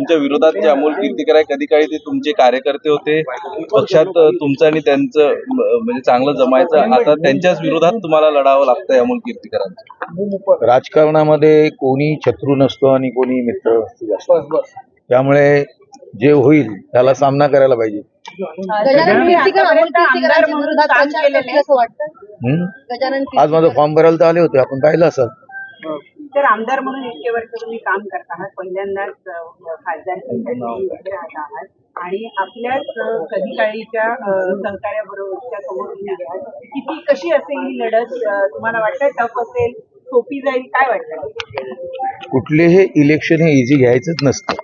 तुमच्या विरोधात जे अमोल कीर्तीकर आहे कधी काळी ते तुमचे कार्यकर्ते होते पक्षात तुमचं आणि त्यांचं म्हणजे चांगलं जमायचं आता त्यांच्याच विरोधात तुम्हाला लढावं लागतंय अमोल कीर्तीकरांचं. राजकारणामध्ये कोणी शत्रू नसतो आणि कोणी मित्र त्यामुळे जे होईल त्याला सामना करायला पाहिजे. आज माझा फॉर्म भरायला तर आले होते आपण पाहिलं असेल. तर आमदार म्हणून इतके वर्ष तुम्ही काम करत आहात. पहिल्यांदाच खासदारकीसाठी उभे राहत आहात. आणि आपल्याच कधी काळीच्या सहकार्याबरोबरच्या समोर किती कशी असेल ही लढत? तुम्हाला वाटतं टफ असेल? सोपी जाईल? काय वाटतं? कुठलेही इलेक्शन हे इझी घ्यायचंच नसतं.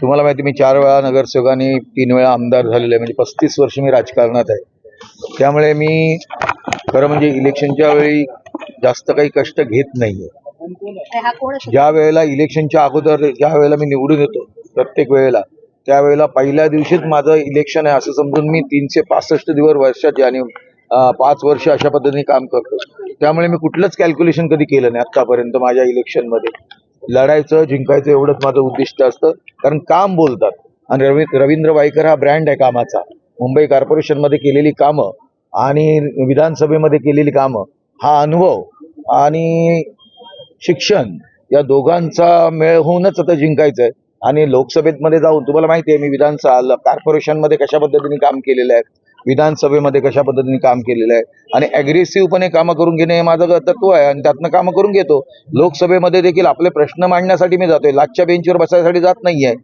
तुम्हाला माहिती मी चार वेळा नगरसेवक आणि तीन वेळा आमदार झालेलो आहे. म्हणजे पस्तीस वर्ष मी राजकारणात आहे. त्यामुळे मी खरं म्हणजे इलेक्शनच्या वेळी जास्त काही कष्ट घेत नाहीये. हा कोण असेल ज्या वेळेला इलेक्शनच्या अगोदर ज्या वेळेला मी निवडून येतो प्रत्येक वेळेला त्यावेळेला पहिल्या दिवशीच माझं इलेक्शन आहे असं समजून मी तीनशे पासष्ट दिवस वर्षाचे आणि पाच वर्ष अशा पद्धतीने काम करतो. त्यामुळे मी कुठलंच कॅल्क्युलेशन कधी केलं नाही आतापर्यंत माझ्या इलेक्शनमध्ये. लढायचं जिंकायचं एवढंच माझं उद्दिष्ट असतं. कारण काम बोलतात. आणि रवी रवींद्र वायकर हा ब्रँड आहे कामाचा. मुंबई कॉर्पोरेशनमध्ये केलेली कामं आणि विधानसभेमध्ये केलेली कामं हा अनुभव. आणि शिक्षण या दोघांचा मेळ होऊनच आता जिंकायचं आहे आणि लोकसभेमध्ये जाऊन तुम्हाला माहिती आहे मी विधानसभा कॉर्पोरेशनमध्ये कशा पद्धतीने काम केलेलं आहे? विधानसभेमध्ये कशा पद्धतीने काम केलेलं आहे? आणि अग्रेसिव्हपणे कामं करून घेणे हे माझं तत्व आहे आणि त्यातनं कामं करून घेतो. लोकसभेमध्ये देखील आपले प्रश्न मांडण्यासाठी मी जातोय. लाचच्या बेंचवर बसायसाठी जात नाहीये.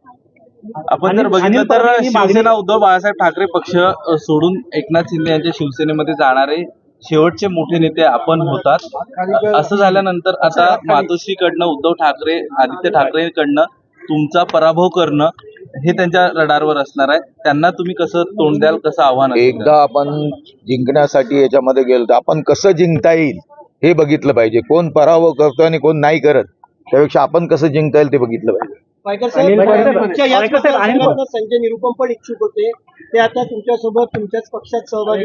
आपण जर बघितलं तर शिवसेना उद्धव बाळासाहेब ठाकरे पक्ष सोडून एकनाथ शिंदे यांच्या शिवसेनेमध्ये जाणारे शेवटचे मोठे नेते आपण होतात. असं झाल्यानंतर आता मातोश्रीकडनं उद्धव ठाकरे आदित्य ठाकरेकडनं तुमचा पराभव करणं हे त्यांच्या रडारवर असणार आहे. त्यांना तुम्ही कसं तोंड द्याल कसं आव्हान एकदा आपण जिंकण्यासाठी याच्यामध्ये गेलो तर आपण कसं जिंकता येईल हे बघितलं पाहिजे. कोण पराभव करतो आणि कोण नाही करत त्यापेक्षा आपण कसं जिंकता येईल ते बघितलं पाहिजे. वायकर साहेब संजय निरुपम पण इच्छुक होते. ते आता तुमच्यासोबत तुमच्याच पक्षात सहभागी.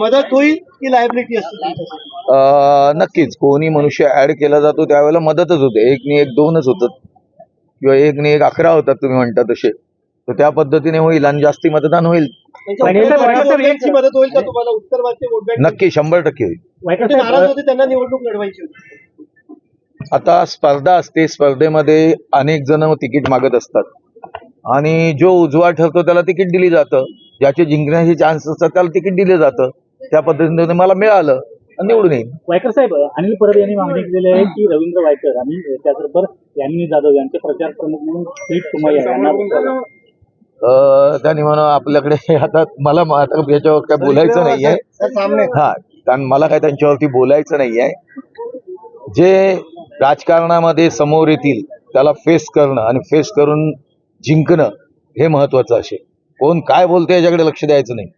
मदत होईल की लायबिलिटी असते नक्कीच. कोणी मनुष्य ऍड केला जातो त्यावेळेला मदतच होते. एक नि एक दोनच होतात. किंवा एक नि एक अकरा होतात तुम्ही म्हणता तसे. तर त्या पद्धतीने होईल आणि जास्ती मतदान होईल. मदत का तुम्हाला? उत्तर नक्की शंभर टक्के होईल. ते नाराज होते त्यांना निवडणूक लढवायची होती. आता स्पर्धा असते स्पर्धेमध्ये अनेक जण तिकीट मागत असतात. आणि जो उजवा ठरतो त्याला तिकीट दिली जातं. ज्याचे जिंकण्याचे चान्स असतात त्याला तिकीट दिलं जातं. त्या पद्धतीने मला मिळालं आणि निवडून येईल वायकर साहेब अनिल परब यांनी मागणी केलेली आहे की रवींद्र वायकर आणि त्याचबरोबर यांनी जाधव यांचे प्रचार प्रमुख म्हणून त्यांनी म्हणून आपल्याकडे आता मला याच्यावर काय बोलायचं नाहीये. हा कारण मला काय त्यांच्यावरती बोलायचं नाहीये. जे राजकारणामध्ये समोर येतील त्याला फेस करणं आणि फेस करून जिंकणं हे महत्वाचं असेल. कोण काय बोलतंय याच्याकडे लक्ष द्यायचं नाही.